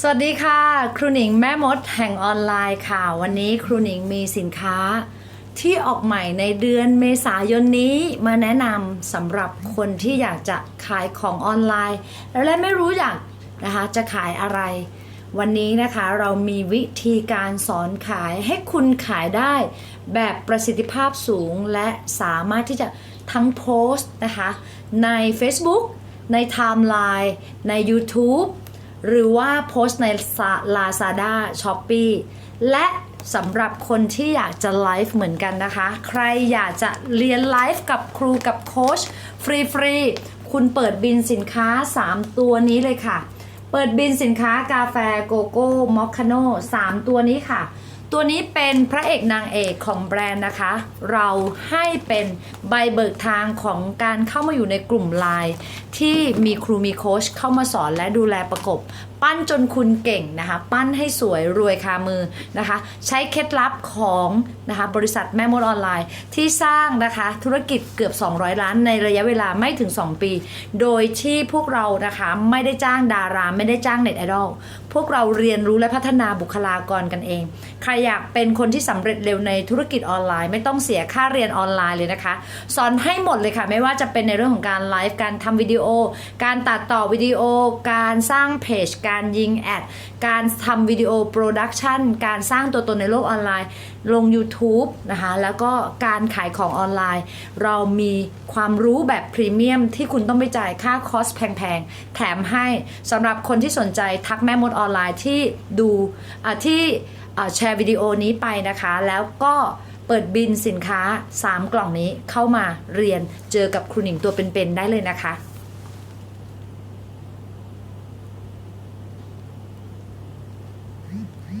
สวัสดีค่ะ ครูหนิงแม่มดแห่งออนไลน์ค่ะ วันนี้ครูหนิงมีสินค้า ที่ออกใหม่ในเดือนเมษายนนี้มาแนะนำสำหรับคนที่อยากจะขายของออนไลน์ และไม่รู้อยากนะคะจะขายอะไร วันนี้นะคะเรามีวิธีการสอนขายให้คุณขายได้ แบบประสิทธิภาพสูงและสามารถที่จะทั้งโพสต์นะคะใน Facebook ในไทม์ไลน์ใน YouTube หรือว่าโพสต์ใน Lazada Shopee และสำหรับคนที่อยากจะไลฟ์เหมือนกันนะคะ ใครอยากจะเรียนไลฟ์กับครูกับโค้ชฟรีๆ คุณเปิดบินสินค้า 3 ตัวนี้เลยค่ะ เปิดบินสินค้ากาแฟโกโก้มอคคาโน่3ตัวนี้ค่ะ ตัวนี้เป็นพระเอกนางเอกของแบรนด์นะคะ เราให้เป็นใบเบิกทางของการเข้ามาอยู่ในกลุ่มไลน์ที่มีครูมีโค้ชเข้ามาสอนและดูแลประกบ ปั้นจนคุณเก่งนะคะ ปั้นให้สวยรวยคามือนะคะ ใช้เคล็ดลับของนะคะบริษัทแม่มดออนไลน์ที่สร้างนะคะธุรกิจเกือบ 200 ล้านในระยะเวลาไม่ถึง 2 ปี โดยที่พวกเรานะคะไม่ได้จ้างดารา ไม่ได้จ้างเน็ตไอดอลพวกเราเรียนรู้และพัฒนาบุคลากรกันเอง ใครอยากเป็นคนที่สำเร็จเร็วในธุรกิจออนไลน์ ไม่ต้องเสียค่าเรียนออนไลน์เลยนะคะ สอนให้หมดเลยค่ะ ไม่ว่าจะเป็นในเรื่องของการไลฟ์การทำวิดีโอ การตัดต่อวิดีโอ การสร้างเพจการยิงแอดการทำวิดีโอโปรดักชันการสร้างตัวตนในโลกออนไลน์ ลง YouTube นะคะแล้วก็การขายของออนไลน์ เรามีความรู้แบบพรีเมียมที่คุณต้องไปจ่ายค่าคอสแพงๆ แถมให้สำหรับคนที่สนใจทักแม่มดออนไลน์ที่ดูที่ แชร์วิดีโอนี้ไปนะคะ แล้วก็เปิดบินสินค้า 3 กล่องนี้เข้ามาเรียนเจอกับครูหนิงตัวเป็นๆได้เลยนะคะ